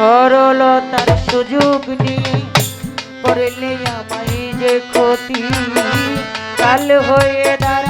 সরলতার সুযোগ নিয়ে করলে আমায় যে ক্ষতি কাল হয়ে দাঁড়াইল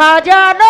সাজানো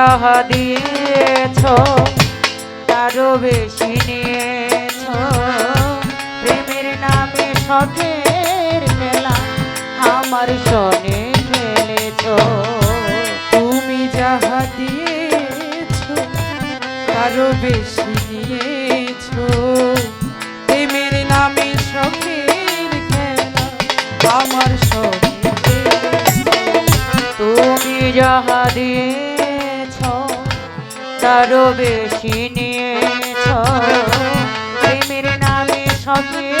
যাহা দিয়েছ, তারও বেশি নিয়েছ। প্রেমের নামে শখের খেলা আমার সনে খেলেছ। তুমি যাহা দিয়েছ, তারও বেশি নিয়েছো। প্রেমের নামে শখের খেলা আমার সঙ্গে তুমি যাহা দিয়েছ তারও বেশি নিয়েছ। প্রেমের নামে শখের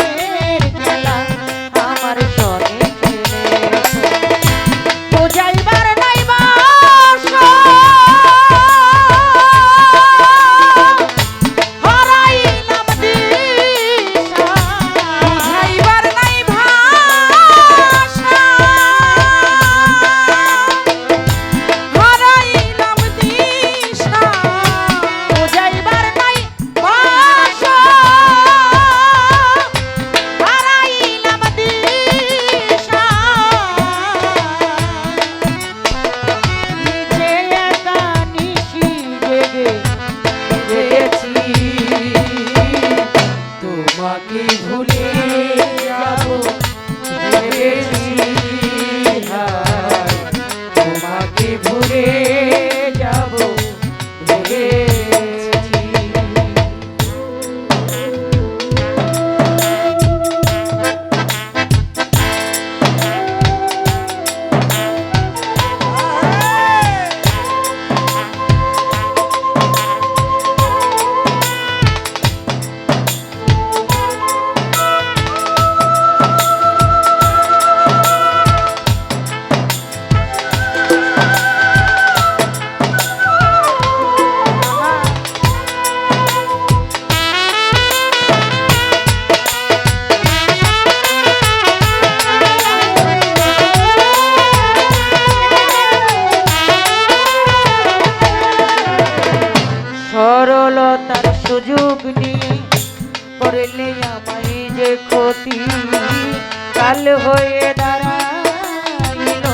সফলতার সুযোগ নিয়ে করলে আমায় যে ক্ষতি কাল হয়ে দাঁড়াইল।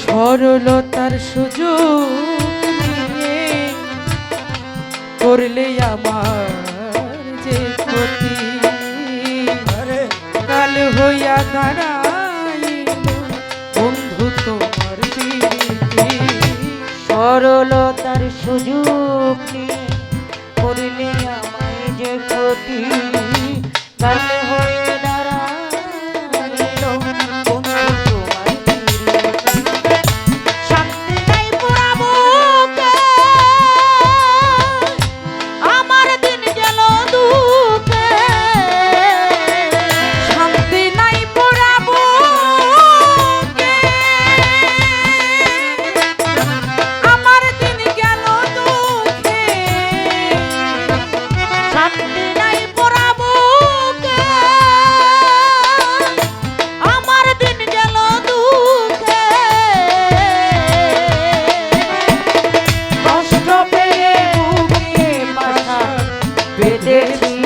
সরলতার সুযোগ করলে আমার সরলতার সুযোগ করলে আমায় যে ক্ষতি তাহলে পেটের